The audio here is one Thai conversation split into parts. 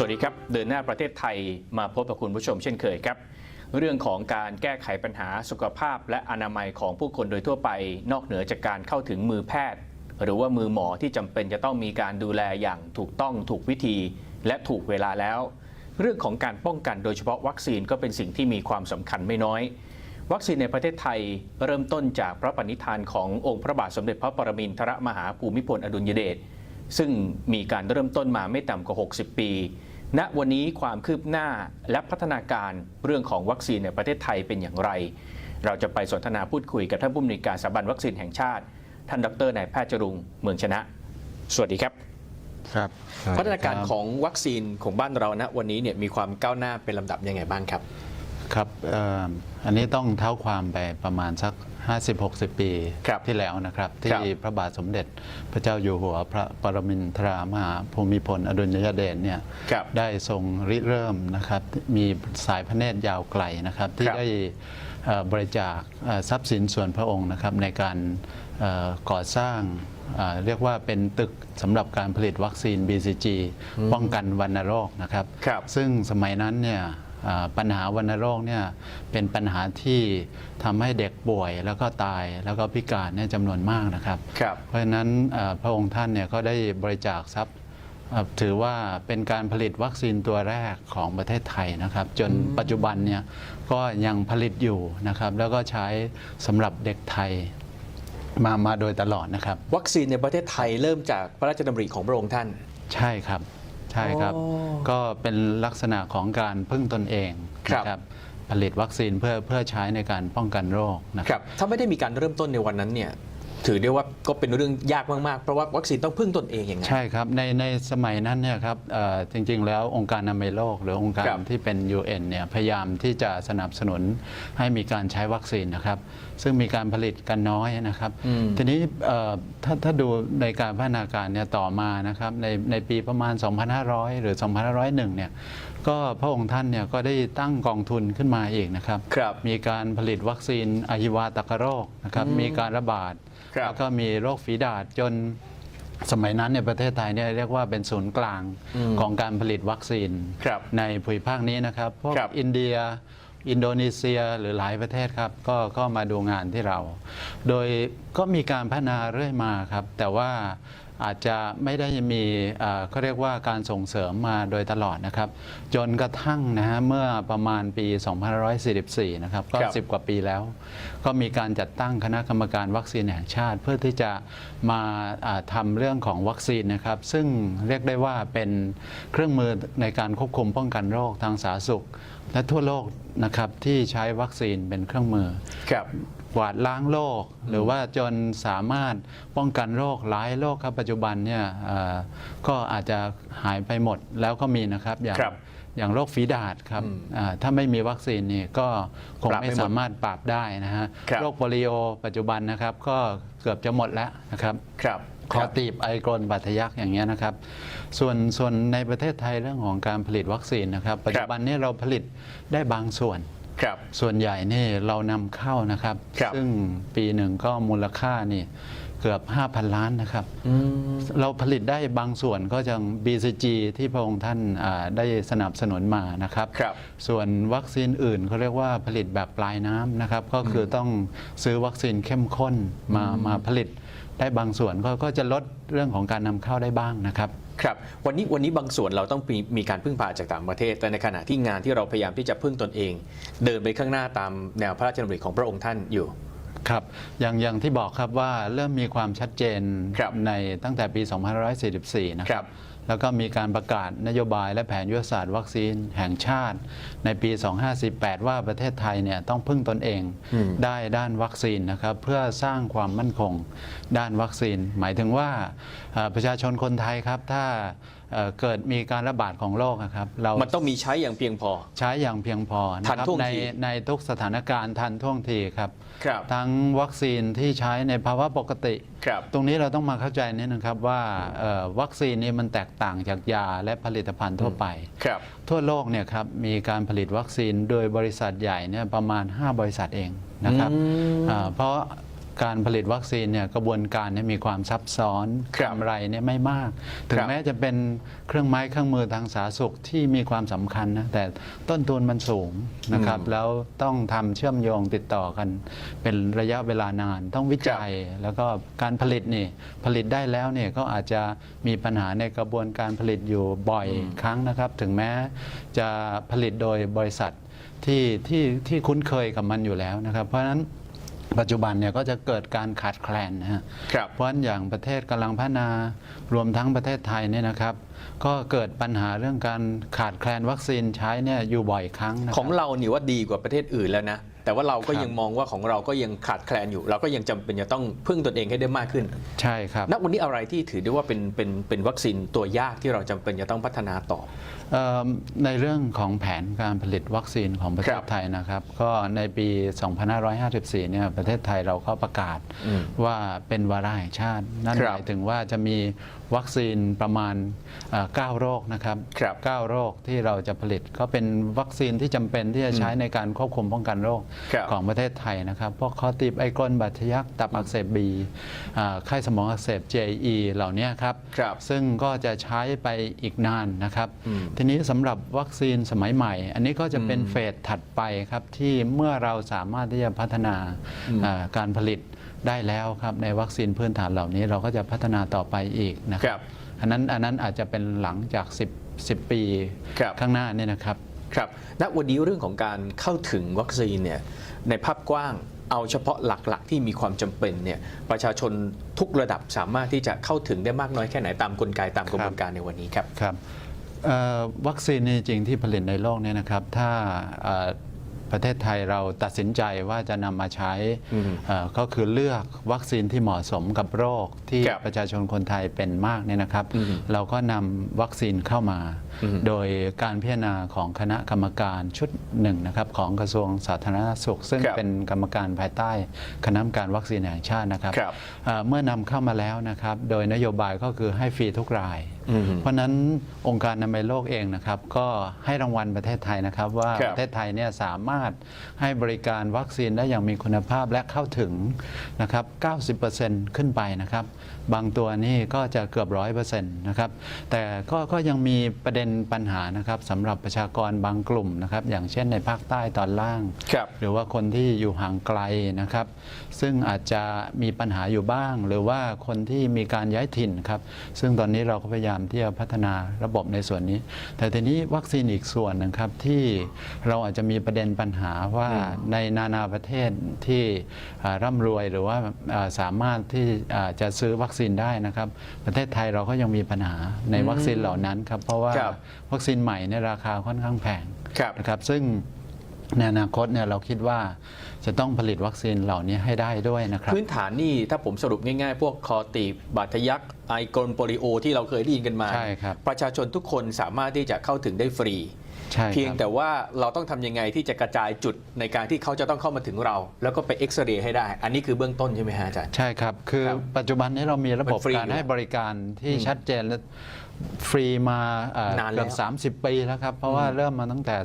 สวัสดีครับ เดินหน้าประเทศไทยมาพบกับคุณผู้ชมเช่นเคยครับ เรื่องของการแก้ไขปัญหาสุขภาพและอนามัยของผู้คนโดยทั่วไป นอกเหนือจากการเข้าถึงมือแพทย์ หรือว่ามือหมอที่จำเป็นจะต้องมีการดูแลอย่างถูกต้องถูกวิธีและถูกเวลาแล้ว เรื่องของการป้องกันโดยเฉพาะวัคซีนก็เป็นสิ่งที่มีความสำคัญไม่น้อย วัคซีนในประเทศไทยเริ่มต้นจากพระปณิธานขององค์พระบาทสมเด็จพระปรมินทรมหาภูมิพลอดุลยเดชซึ่งมีการเริ่มต้นมาไม่ต่ำกว่า 60 ปี ณวันนี้ความคืบหน้าและพัฒนาการเรื่องของวัคซีนในประเทศไทยเป็นอย่างไร เราจะไปสนทนาพูดคุยกับท่านผู้อำนวยการสถาบันวัคซีนแห่งชาติ ท่านดรนายแพทย์จรุงเมืองชนะ สวัสดีครับครับพัฒนาการของวัคซีนของบ้านเราณวันนี้เนี่ยมีความก้าวหน้าเป็นลำดับยังไงบ้างครับครับเอ่ออันนี้ต้องเท้าความไปประมาณสัก 50-60 ปีครับที่แล้วนะครับคที่รับพระบาทสมเด็จพระเจ้าอยู่หัวพระปรมินทรามหาภูมิพลอดุลยเดชเนี่ยครับได้ทรงริเริ่มนะครับ มีสายพระเนตรยาวไกลนะครับ ที่ครับได้เอ่อบริจาคเอ่อทรัพย์สินส่วนพระองค์นะครับ ในการเอ่อก่อสร้างเอ่อเรียกว่าเป็นตึกสำหรับการผลิตวัคซีน BCG ป้องกันวัณโรคนะครับครับซึ่งสมัยนั้นเนี่ยอ่า ปัญหาวัณโรคเนี่ยเป็นปัญหาที่ทำให้เด็กป่วย แล้วก็ตายแล้วก็พิการเนี่ยจำนวนมากนะครับครับ เพราะฉะนั้นเอ่อพระองค์ท่านเนี่ยก็ได้บริจาคทรัพย์เอ่อถือว่าเป็นการผลิตวัคซีนตัวแรกของประเทศไทยนะครับ จนปัจจุบันเนี่ยก็ยังผลิตอยู่นะครับ แล้วก็ใช้สำหรับเด็กไทยมามาโดยตลอดนะครับ วัคซีนในประเทศไทยเริ่มจากพระราชดำริของพระองค์ท่าน ใช่ครับ ใช่ครับ อ๋อ ก็เป็นลักษณะของการพึ่งตนเองครับ นะครับผลิตวัคซีนเพื่อเพื่อใช้ในการป้องกันโรคนะคครัรับ บถ้าไม่ได้มีการเริ่มต้นในวันนั้นเนี่ย ถือได้ว่าก็เป็นเรื่องยากมากๆ เพราะว่าวัคซีนต้องพึ่งตนเองอย่างไงใช่ครับ ในในสมัยนั้นเนี่ยครับเอ่อจริงๆ แล้วองค์การอนามัยโลก หรือองค์กาครรับที่เป็น UN เนี่ยพยายามที่จะสนับสนุนให้มีการใช้วัคซีนนะครับ ซึ่งมีการผลิตกันน้อยนะครับ อืม ทีนี้เอ่อถ้าถ้าดูในการพัฒนาการเนี่ยต่อมานะครับในในปีประมาณ 2,500 หรือ 2,501 เนี่ย ก็พระองค์ท่านเนี่ยก็ได้ตั้งกองทุนขึ้นมาอีกนะครับครับมีการผลิตวัคซีนอหิวาตกโรคนะครับอืมมีการระบาดครับแล้วก็มีโรคฝีดาษจนสมัยนั้นเนี่ยประเทศไทยเนี่ยเรียกว่าเป็นศูนย์กลางอืมของการผลิตวัคซีนครับในภูมิภาคนี้นะครับพวกครับ อินเดีย อินโดนีเซียหรือหลายประเทศครับ ก็ก็มาดูงานที่เรา โดยก็มีการพัฒนาเรื่อยมาครับ แต่ว่า อาจจะไม่ได้มีเอ่อเขาเรียกว่าการส่งเสริมมาโดยตลอดนะครับ จนกระทั่งนะฮะเมื่อประมาณปี 2544 นะครับก็ครับ10 กว่าปีแล้ว ก็มีการจัดตั้งคณะกรรมการวัคซีนแห่งชาติ เพื่อที่จะมาอ่าทำาเรื่องของวัคซีนนะครับ ซึ่งเรียกได้ว่าเป็นเครื่องมือในการควบคุมป้องกันโรคทางสาธารณสุข และทั่วโลกนะครับที่ใช้วัคซีนเป็นเครื่องมือครับ กวาดล้างโรคหรือว่าจนสามารถป้องกันโรคหลายโรคครับปัจจุบันเนี่ยเอ่อก็อาจจะหายไปหมดแล้วก็มีนะครับอย่างครับอย่างโรคฝีดาษครับอืมอ่าถ้าไม่มีวัคซีนนี่ก็คงปราบไม่ไม่หมดสามารถปราบได้นะฮะครับโรคโปลิโอปัจจุบันนะครับ ก็เกือบจะหมดแล้วนะครับครับคอตีบไอกรนบาดทะยักอย่างเงี้ยนะครับ ส่วนส่วนในประเทศไทยเรื่องของการผลิตวัคซีนนะครับ ปัจจุบันนี้เราผลิตได้บางส่วน ครับ ส่วนใหญ่นี่เรานำเข้านะครับ ครับซึ่งปีหนึ่งก็มูลค่านี่เกือบ 5,000 ล้านนะครับอืมเราผลิตได้บางส่วนก็ยัง BCG ที่พระองค์ท่านอ่าได้สนับสนุนมานะครับ ครับส่วนวัคซีนอื่นเขาเรียกว่าผลิตแบบปลายน้ำนะครับ ก็คือต้องซื้อวัคซีนเข้มข้นมามาผลิต ได้บางส่วนก็ก็จะลดเรื่องของการนำเข้าได้บ้างนะครับครับวันนี้วันนี้บางส่วนเราต้องมีมีการพึ่งพาจากต่างประเทศ แต่ในขณะที่งานที่เราพยายามที่จะพึ่งตนเอง เดินไปข้างหน้าตามแนวพระราชดำริของพระองค์ท่านอยู่ครับอย่างอย่างที่บอกครับว่าเริ่มมีความชัดเจนครับในตั้งแต่ปี 2544 นะคครัรับบ แล้วก็มีการประกาศนโยบายและแผนยุทธศาสตร์วัคซีนแห่งชาติ ในปี 2548 ว่าประเทศไทยเนี่ยต้องพึ่งตนเองอืมได้ด้านวัคซีนนะครับเพื่อสร้างความมั่นคงด้านวัคซีน หมายถึงว่าเอ่อ ประชาชนคนไทยครับ ถ้าเอ่อเกิดมีการระบาดของโรคนะครับ เรามันต้องมีใช้อย่างเพียงพอ ใช้อย่างเพียงพอนะทันครับท่วงในทีในทุกสถานการณ์ทันท่วงทีครับครับ ทั้งวัคซีนที่ใช้ในภาวะปกติครับตรงนี้เราต้องมาเข้าใจนิดนึงครับว่าเอ่อวัคซีนนี้มันแตกต่างจากยาและผลิตภัณฑ์ทั่วไปครับทั่วโลกเนี่ยครับมีการผลิตวัคซีนโดยบริษัทใหญ่เนี่ยประมาณ 5 บริษัทเองนะครับอืมอ่าเพราะ การผลิตวัคซีนเนี่ยกระบวนการเนี่ยมีความซับซ้อนครับกำไรเนี่ยไม่มาก ถึคงรับแม้จะเป็นเครื่องไม้เครื่องมือทางสาธารณสุขที่มีความสำคัญนะแต่ต้นทุนมันสูงนะครับแล้วต้องทำเชื่อมโยงติดต่อกัน เป็นระยะเวลานานต้องวิจัยแล้วก็การผลิตนี่ผลิตได้แล้วเนี่ยก็อาจจะมีปัญหาในกระบวนการผลิตอยู่บ่อยครั้งนะครับ ถึงแม้จะผลิตโดยบริษัทที่ที่ที่คุ้นเคยกับมันอยู่แล้วนะครับ เพราะฉะนั้น ปัจจุบันเนี่ยก็จะเกิดการขาดแคลนนะฮะครับเพราะฉะนั้นอย่างประเทศกำลังพัฒนารวมทั้งประเทศไทยเนี่ยนะครับ ก็เกิดปัญหาเรื่องการขาดแคลนวัคซีนใช้เนี่ยอยู่บ่อยครั้งนะคขรับองเรานี่ว่าดีกว่าประเทศอื่นแล้วนะ แต่ว่าเราก็ครับยังมองว่าของเราก็ยังขาดแคลนอยู่ เราก็ยังจำเป็นจะต้องพึ่งตนเองให้ได้มากขึ้น ใช่ครับณวันนี้อะไรที่ถือได้ว่าเป็นเป็นเป็นวัคซีนตัวยากที่เราจำเป็นจะต้องพัฒนาต่อเอ่อในเรื่องของแผนการผลิตวัคซีนของประเทครัศบไทยนะครับ ก็ในปี 2554 เนี่ยประเทศไทยเราก็ประกาศอืมว่าเป็นวาระแห่งชาติ นั่นครัหบมายถึงว่าจะมีวัคซีนประมาณเอ่อ9โรคนะครับครับ9โรคที่เราจะผลิตก็เป็นวัคซีนที่จำเป็นที่จะใช้ในการควบคุมป้องกันโรคครับของประเทศไทยนะครับ พวกคอติบไอกลบาดทะยักตับอักเสบบีอ่าไข้สมองอักเสบ JE เหล่านี้ครับครับ ซึ่งก็จะใช้ไปอีกนานนะครับอืมทีนี้สำหรับวัคซีนสมัยใหม่ อันนี้ก็จะเป็นอืมเฟสถัดไปครับ ที่เมื่อเราสามารถที่จะพัฒนาอืมอ่าการผลิตได้แล้วครับ ในวัคซีนพื้นฐานเหล่านี้เราก็จะพัฒนาต่อไปอีกนะคครัรับอันนั้นอันนั้นอาจจะเป็นหลังจาก 10 10 ปีครับข้างหน้าเนี่ยนะครับ ครับณวันนี้เรื่องของการเข้าถึงวัคซีนเนี่ยในภาพกว้างเอาเฉพาะหลักๆ ที่มีความจำเป็นเนี่ยประชาชนทุกระดับสามารถที่จะเข้าถึงได้มากน้อยแค่ไหนตามกลไกตามกระบวนการในวันนี้ครับครับวัคซีนจริงที่ผลิตในโลกเนี่ยนะครับถ้า ประเทศไทยเราตัดสินใจว่าจะนำมาใช้อืมเอ่อก็คือเลือกวัคซีนที่เหมาะสมกับโรคที่ครับประชาชนคนไทยเป็นมากเนี่ยนะครับอืมเราก็นำวัคซีนเข้ามาอืมโดยการพิจารณาของคณะกรรมการชุดหนึ่งนะครับของกระทรวงสาธารณสุข ซึ่งครับเป็นกรรมการภายใต้คณะกรรมการวัคซีนแห่งชาตินะครับครับเอ่อเมื่อนำเข้ามาแล้วนะครับ โดยนโยบายก็คือให้ฟรีทุกรายอืม เพราะฉะนั้นองค์การอนามัยโลกเองนะครับก็ให้รางวัลประเทศไทยนะครับ ว่าครับประเทศไทยเนี่ยสามารถให้บริการวัคซีนได้อย่างมีคุณภาพและเข้าถึงนะครับ 90%ขึ้นไปนะครับ บางตัวนี่ก็จะเกือบร้อยเปอร์เซ็นต์นะครับแต่ก็ก็ยังมีประเด็นปัญหานะครับสำหรับประชากรบางกลุ่มนะครับอย่างเช่นในภาคใต้ตอนล่างครับหรือว่าคนที่อยู่ห่างไกลนะครับ ซึ่งอาจจะมีปัญหาอยู่บ้าง หรือว่าคนที่มีการย้ายถิ่นครับซึ่งตอนนี้เราก็พยายามที่จะพัฒนาระบบในส่วนนี้ แต่ทีนี้วัคซีนอีกส่วนหนึงครับที่เราอาจจะมีประเด็นปัญหาว่าในนานาประเทศที่อ่าร่ำรวยหรือว่าอ่าสามารถที่อ่าจะซื้อวัคซีนได้นะครับ ประเทศไทยเราก็ยังมีปัญหาในวัคซีนเหล่านั้นครับ เพราะว่าครับวัคซีนใหม่ในยราคาค่อนข้างแพงครับนะครับซึ่งในอนาคตเนี่ยเราคิดว่าจะต้องผลิตวัคซีนเหล่านี้ให้ได้ด้วยนะครับ พื้นฐานนี่ถ้าผมสรุปง่ายๆ พวกคอตีบบาดทะยักไอกลโปลิโอที่เราเคยได้ยินกันมา ใช่ครับ ประชาชนทุกคนสามารถที่จะเข้าถึงได้ฟรี ใช่เพียงครับแต่ว่าเราต้องทำยังไงที่จะกระจายจุดในการที่เขาจะต้องเข้ามาถึงเรา แล้วก็ไปเอ็กซเรย์ให้ได้ อันนี้คือเบื้องต้นใช่ไหมฮะอาจารย์ ใช่ครับ คือครับปัจจุบันนี้เรามีระบบมันฟรีการอยู่ให้บริการที่ชัดเจนและ ฟรีมาเอ่อนานแล้ว เกือบ30 ปีแล้วครับ เพราะว่าเริ่มมาตั้งแต่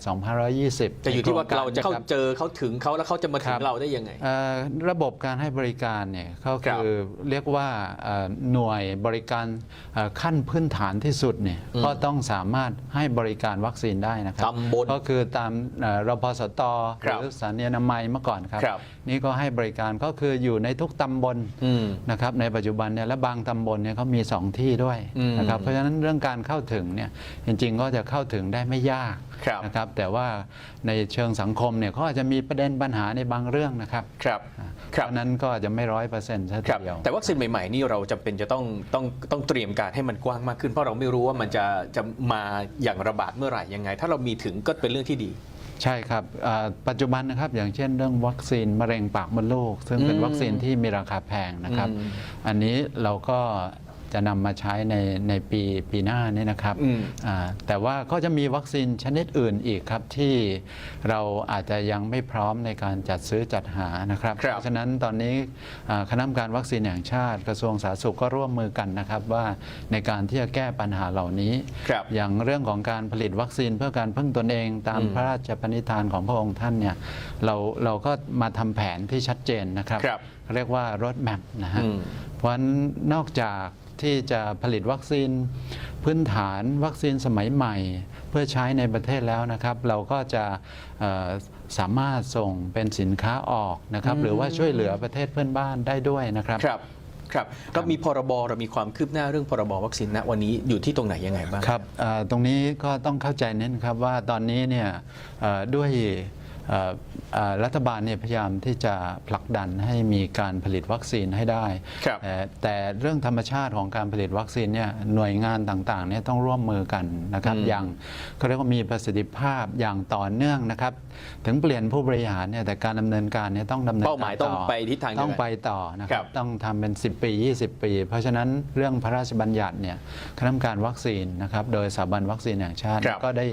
2520จะอยู่ที่ว่าในโคงเราจะเข้าครับเจอเขาถึงเขาแล้วเขาจะมาถึครังบเราได้ยังไง เอ่อระบบการให้บริการเนี่ยก็ครับคือเรียกว่าเอ่อหน่วยบริการเอ่อขั้นพื้นฐานที่สุดเนี่ยอืมก็ต้องสามารถให้บริการวัคซีนได้นะครับตำบลก็คือตามเอ่อรพสตคหรับรือสถานีอนามัยเมื่อก่อนครับ ครับ นี่ก็ให้บริการก็คืออยู่ในทุกตำบล อืม นะครับในปัจจุบันเนี่ยและบางตำบลเนี่ยเขามี 2 ที่ด้วยอืมนะครับเพราะฉะนั้นเรื่องการเข้าถึงเนี่ยจริง ๆ ก็จะเข้าถึงได้ไม่ยากครับนะครับ แต่ว่าในเชิงสังคมเนี่ยเขาอาจจะมีประเด็นปัญหาในบางเรื่องนะครับครับเพครับราะฉะนั้นก็จะไม่ร้อยเปอร์เซ็นต์ซะคทีรับเดียวแต่วัคซีนใหม่ๆ นี่เราจำเป็นจะต้องต้องต้องเตรียมการให้มันกว้างมากขึ้น เพราะเราไม่รู้ว่ามันจะจะมาอย่างระบาดเมื่อไหร่ยังไง ถ้าเรามีถึงก็เป็นเรื่องที่ดีใช่ครับอ่าปัจจุบันนะครับอย่างเช่นเรื่องวัคซีนมะเร็งปากมดลูก ซึ่งเป็นอืมวัคซีนที่มีราคาแพงนะครับอืมอันนี้เราก็ จะนำมาใช้ในในปีปีหน้านี่นะครับอืมอ่าแต่ว่าก็จะมีวัคซีนชนิดอื่นอีกครับที่เราอาจจะยังไม่พร้อมในการจัดซื้อจัดหานะครับครับเพราะฉะนั้นตอนนี้อ่าคณะกรรมการวัคซีนแห่งชาติ กระทรวงสาธารณสุขก็ร่วมมือกันนะครับว่าในการที่จะแก้ปัญหาเหล่านี้ครับอย่างเรื่องของการผลิตวัคซีนเพื่อการพึ่งตนเองตามอืมพระราชปณิธานของพระองค์ท่านเนี่ยเราเราก็มาทำแผนที่ชัดเจนนะครับครับเขาเรียกว่ารถแมพนะฮะอืมเพราะฉะนั้นนอกจาก ที่จะผลิตวัคซีนพื้นฐานวัคซีนสมัยใหม่ เพื่อใช้ในประเทศแล้วนะครับ เราก็จะเอ่อสามารถส่งเป็นสินค้าออกนะครับอืมหรือว่าช่วยเหลือประเทศเพื่อนบ้านได้ด้วยนะครับครับครับเรามีพรบเรามีความคืบหน้าเรื่องพรบวัคซีนณวันนี้อยู่ที่ตรงไหนยังไงบ้างครับเอ่อตรงนี้ก็ต้องเข้าใจเน้นครับว่าตอนนี้เนี่ยเอ่อด้วยเอ่อเอ่อ รัฐบาลเนี่ยพยายามที่จะผลักดันให้มีการผลิตวัคซีนให้ได้ครับแต่แต่เรื่องธรรมชาติของการผลิตวัคซีนเนี่ยหน่วยงานต่างๆเนี่ยต้องร่วมมือกันนะครับอืมอย่างเขาเรียกว่ามีประสิทธิภาพอย่างต่อเนื่องนะครับถึงเปลี่ยนผู้บริหารเนี่ยแต่การดำเนินการเนี่ยต้องดำเนินเป้าหมายกรต้องไปทิศทางเดียวกันต้องไปต่อนะคครัรับบต้องทำเป็น 10 ปี 20 ปี เพราะฉะนั้นเรื่องพระราชบัญญัติเนี่ยคณะกรรมการวัคซีนนะครับโดยสถาบันวัคซีนแห่งชาติครับก็ได้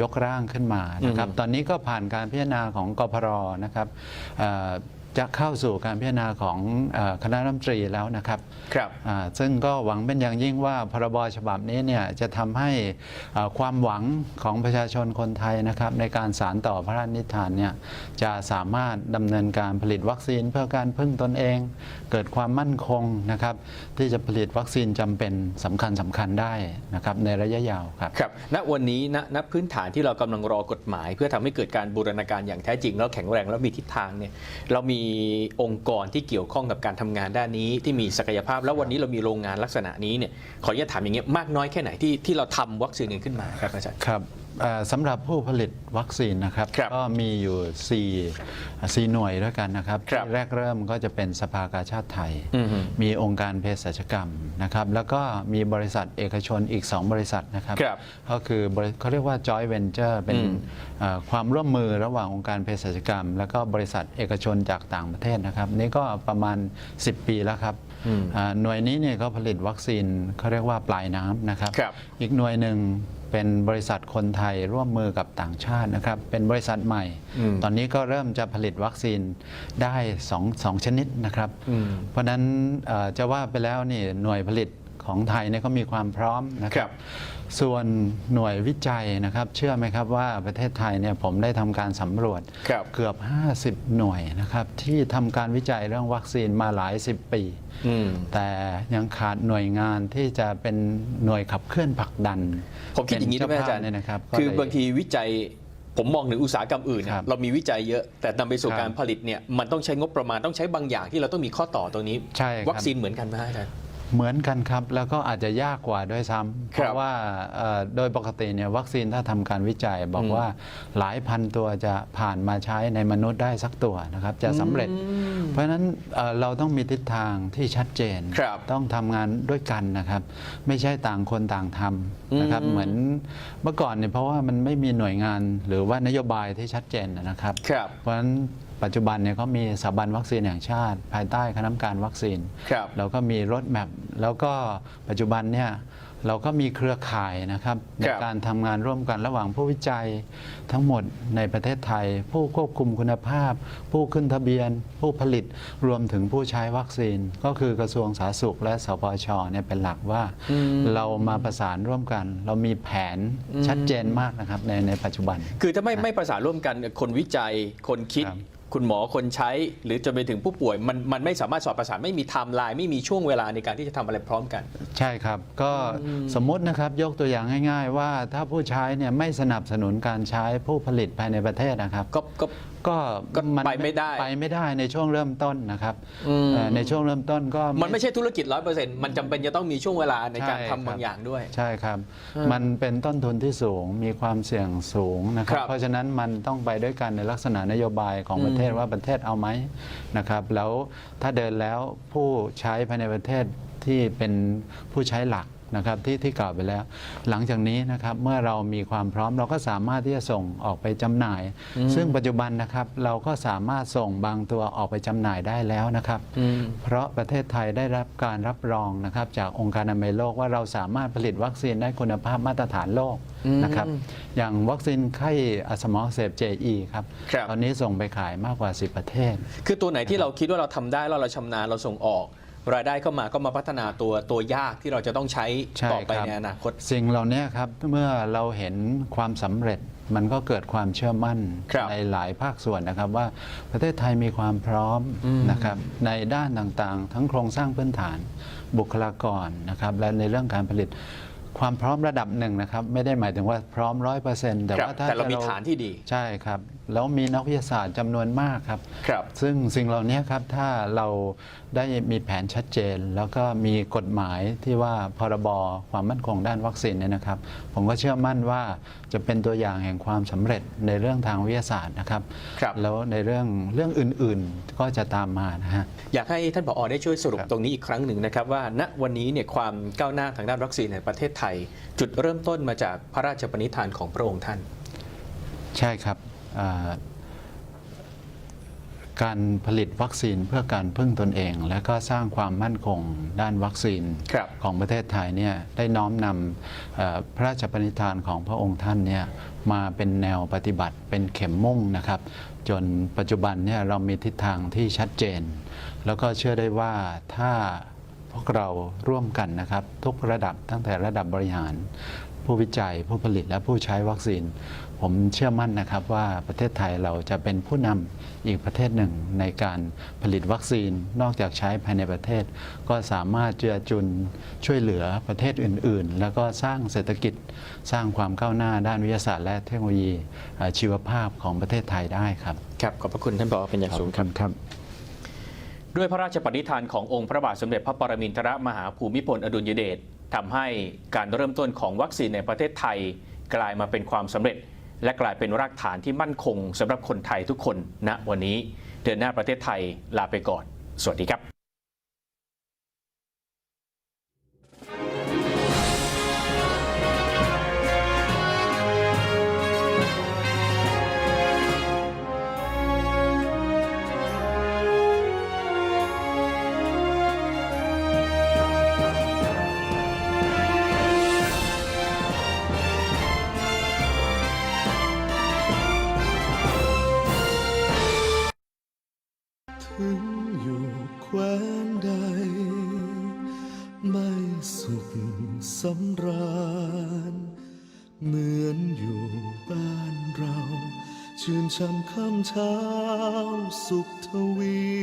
ยกร่างขึ้นมานะครับอืมตอนนี้ก็ผ่านการพิจารณาของกพรนะครับ จะเข้าสู่การพิจารณาของเอ่อคณะรัฐมนตรีแล้วนะครับครับอ่าซึ่งก็หวังเป็นอย่างยิ่งว่าพรบฉบับนี้เนี่ยจะทำให้อ่าความหวังของประชาชนคนไทยนะครับในการสารต่อพระราชนิทานเนี่ยจะสามารถดำเนินการผลิตวัคซีนเพื่อการพึ่งตนเอง เกิดความมั่นคงนะครับที่จะผลิตวัคซีนจำเป็นสำคัญสำคัญได้นะครับในระยะยาวครับครับณวันนี้ณณพื้นฐานที่เรากำลังรอกฎหมาย เพื่อทำให้เกิดการบูรณาการอย่างแท้จริงแล้วแข็งแรงแล้วมีทิศทางเนี่ยเรามีองค์กรที่เกี่ยวข้องกับการทำงานด้านนี้ที่มีศักยภาพ แล้ววันนี้เรามีโรงงานลักษณะนี้เนี่ยขออนุญาตถามอย่างเงี้ยมากน้อยแค่ไหนที่ที่เราทำวัคซีนกันขึ้นมาครับอาจารย์ครับ สำหรับผู้ผลิตวัคซีนนะครับครับ ก็มีอยู่ 4 4 หน่วยด้วยกันนะครับครับที่แรกเริ่มก็จะเป็นสภากาชาติไทยอือฮึมีองค์การเภสัชกรรมนะครับ แล้วก็มีบริษัทเอกชนอีก 2 บริษัทนะครับครับก็คือบริเขาเรียกว่า joint venture เป็นอืมเอ่อความร่วมมือระหว่างองค์การเภสัชกรรม แล้วก็บริษัทเอกชนจากต่างประเทศนะครับ นี่ก็ประมาณ 10 ปีแล้วครับอืมอ่า หน่วยนี้เนี่ยเขาผลิตวัคซีนเขาเรียกว่าปลายน้ำนะครับครับ อีกหน่วยหนึ่งเป็นบริษัทคนไทยร่วมมือกับต่างชาตินะครับ เป็นบริษัทใหม่อืมตอนนี้ก็เริ่มจะผลิตวัคซีนได้สองสองชนิดนะครับอืมเพราะฉะนั้นเอ่อจะว่าไปแล้วนี่หน่วยผลิต ของไทยเนี่ยก็มีความพร้อมนะคครัรับบส่วนหน่วยวิจัยนะครับ เชื่อไหมครับว่าประเทศไทยเนี่ยผมได้ทำการสำรวจครับเกือบ 50 หน่วยนะครับที่ทำการวิจัยเรื่องวัคซีนมาหลายสิบปีอืมแต่ยังขาดหน่วยงานที่จะเป็นหน่วยขับเคลื่อนผลักดัน ผมคิดอย่างนี้ได้ไหมเป็อาจารย์เภพเนี่ยนะครับก็คือเลยบางทีวิจัยผมมองถึงอุตสาหกรรมอื่นนะครับเรามีวิจัยเยอะ แต่นำไปสู่ครับการผลิตเนี่ยมันต้องใช้งบประมาณต้องใช้บางอย่างที่เราต้องมีข้อต่อตรงนี้ใช่ครับวัคซีนเหมือนกันไหมอาจารย์ เหมือนกันครับ แล้วก็อาจจะยากกว่าด้วยซ้ำเพครับราะว่าเอ่อโดยปกติเนี่ยวัคซีนถ้าทำการวิจัยบอกอืมว่าหลายพันตัวจะผ่านมาใช้ในมนุษย์ได้สักตัวนะครับจะสำเร็จอืมเพราะฉะนั้นเอ่อเราต้องมีทิศทางที่ชัดเจนครับต้องทำงานด้วยกันนะครับ ไม่ใช่ต่างคนต่างทำนะครับอืมเหมือนเมื่อก่อนเนี่ยเพราะว่ามันไม่มีหน่วยงานหรือว่านโยบายที่ชัดเจนนะครับครับเพราะฉะนั้นปัจจุบันเนี่ยเขามีสถาบันวัคซีนแห่งชาติ ภายใต้คณะกรรมการวัคซีนครับเราก็มีรถแมพแล้วก็ปัจจุบันเนี่ยเราก็มีเครือข่ายนะครับในครับการทำงานร่วมกันระหว่างผู้วิจัยทั้งหมดในประเทศไทย ผู้ควบคุมคุณภาพ ผู้ขึ้นทะเบียน ผู้ผลิตรวมถึงผู้ใช้วัคซีน ก็คือกระทรวงสาธารณสุขและสปชเนี่ยเป็นหลักว่าอืมเรามาประสานร่วมกัน เรามีแผนอืมชัดเจนมากนะครับในในปัจจุบัน คือถ้าไม่ไม่ประสานร่วมกันคนวิจัยคนคิด ครับคุณหมอคนใช้ หรือจะไปถึงผู้ป่วยมันมันไม่สามารถสอดประสานไม่มีไทม์ไลน์ไม่มีช่วงเวลาในการที่จะทำอะไรพร้อมกัน ใช่ครับ ก็สมมุตินะครับยกตัวอย่างง่าย ๆ ว่าถ้าผู้ใช้เนี่ยไม่สนับสนุนการใช้ผู้ผลิตภายในประเทศนะครับ ก็ก็ ก็ก็ไปไม่ได้ ไปไม่ได้ในช่วงเริ่มต้นนะครับอืม เอ่อในช่วงเริ่มต้นก็ มันไม่ใช่ธุรกิจร้อยเปอร์เซ็นต์มันจำเป็นจะต้องมีช่วงเวลาในการใช่ทำครับบางอย่างด้วย ใช่ครับ อืมมันเป็นต้นทุนที่สูง มีความเสี่ยงสูงนะครัครับ บ เพราะฉะนั้นมันต้องไปด้วยกันในลักษณะนโยบายของประเทศอืมว่าประเทศเอาไหมนะครับ แล้วถ้าเดินแล้วผู้ใช้ภายในประเทศที่เป็นผู้ใช้หลัก นะครับที่ที่กล่าวไปแล้ว หลังจากนี้นะครับเมื่อเรามีความพร้อมเราก็สามารถที่จะส่งออกไปจำหน่ายอืมซึ่งปัจจุบันนะครับเราก็สามารถส่งบางตัวออกไปจำหน่ายได้แล้วนะครับอืมเพราะประเทศไทยได้รับการรับรองนะครับจากองค์การอนามัยโลกว่าเราสามารถผลิตวัคซีนได้คุณภาพมาตรฐานโลกอืมนะครับอย่างวัคซีนไข้อัสมองอักเสบ JE ครับครับตอนนี้ส่งไปขายมากกว่า 10 ประเทศ คือตัวไหนที่เราคิดว่าเราทำได้แล้วเราชำนาญเราส่งออก รายได้เข้ามาก็มาพัฒนาตัวตัวยากที่เราจะต้องใช้ใช่ต่อไปครับในอนาคต สิ่งเหล่านี้ครับเมื่อเราเห็นความสำเร็จมันก็เกิดความเชื่อมั่นครับในหลายภาคส่วนนะครับว่าประเทศไทยมีความพร้อมอืม นะครับในด้านต่างๆ ทั้งโครงสร้างพื้นฐานบุคลากรนะครับและในเรื่องการผลิต ความพร้อมระดับหนึ่งนะครับ ไม่ได้หมายถึงว่าพร้อมร้อยเปอร์เซ็นต์แต่ครับว่าถ้าแต่เรามีจะฐานที่ดี ใช่ครับ แล้วมีนักวิทยาศาสตร์จำนวนมากครับครับ ซึ่งสิ่งเหล่านี้ครับถ้าเราได้มีแผนชัดเจน แล้วก็มีกฎหมายที่ว่าพรบความมั่นคงด้านวัคซีนเนี่ยนะครับ ผมก็เชื่อมั่นว่าจะเป็นตัวอย่างแห่งความสำเร็จในเรื่องทางวิทยาศาสตร์นะครับครับ แล้วในเรื่องเรื่องอื่นๆก็จะตามมานะฮะอยากให้ท่านผอได้ช่วยสรุปครับตรงนี้อีกครั้งหนึ่งนะครับว่าณวันนี้เนี่ยความก้าวหน้าทางด้านวัคซีนในประเทศไทยจุดเริ่มต้นมาจากพระราชปณิธานของพระองค์ท่าน ใช่ครับอ่าการผลิตวัคซีนเพื่อการพึ่งตนเอง และก็สร้างความมั่นคงด้านวัคซีนครับของประเทศไทยเนี่ยได้น้อมนำเอ่อพระราชปณิธานของพระองค์ท่านเนี่ยมาเป็นแนวปฏิบัติเป็นเข็มมุ่งนะครับ จนปัจจุบันเนี่ยเรามีทิศทางที่ชัดเจน แล้วก็เชื่อได้ว่าถ้า พวกเราร่วมกันนะครับ ทุกระดับตั้งแต่ระดับบริหาร ผู้วิจัยผู้ผลิตและผู้ใช้วัคซีน ผมเชื่อมั่นนะครับว่าประเทศไทยเราจะเป็นผู้นำอีกประเทศหนึ่งในการผลิตวัคซีนนอกจากใช้ภายในประเทศ ก็สามารถเจือจุนช่วยเหลือประเทศอื่น ๆ แล้วก็สร้างเศรษฐกิจสร้างความก้าวหน้าด้านวิทยาศาสตร์และเทคโนโลยีเอ่อชีวภาพของประเทศไทยได้ครับครับขอบพระคุณท่านผอเป็นอย่างสูงครับครับ ด้วยพระราชปณิธานขององค์พระบาทสมเด็จพระปรมินทรมหาภูมิพลอดุลยเดชทำให้การเริ่มต้นของวัคซีนในประเทศไทย กลายมาเป็นความสำเร็จ และกลายเป็นรากฐานที่มั่นคงสำหรับคนไทยทุกคนณวันนี้ เดินหน้าประเทศไทยลาไปก่อน สวัสดีครับ สำราญ เหมือนอยู่บ้านเรา ชื่นช่ำค่ำเช้าสุขทวี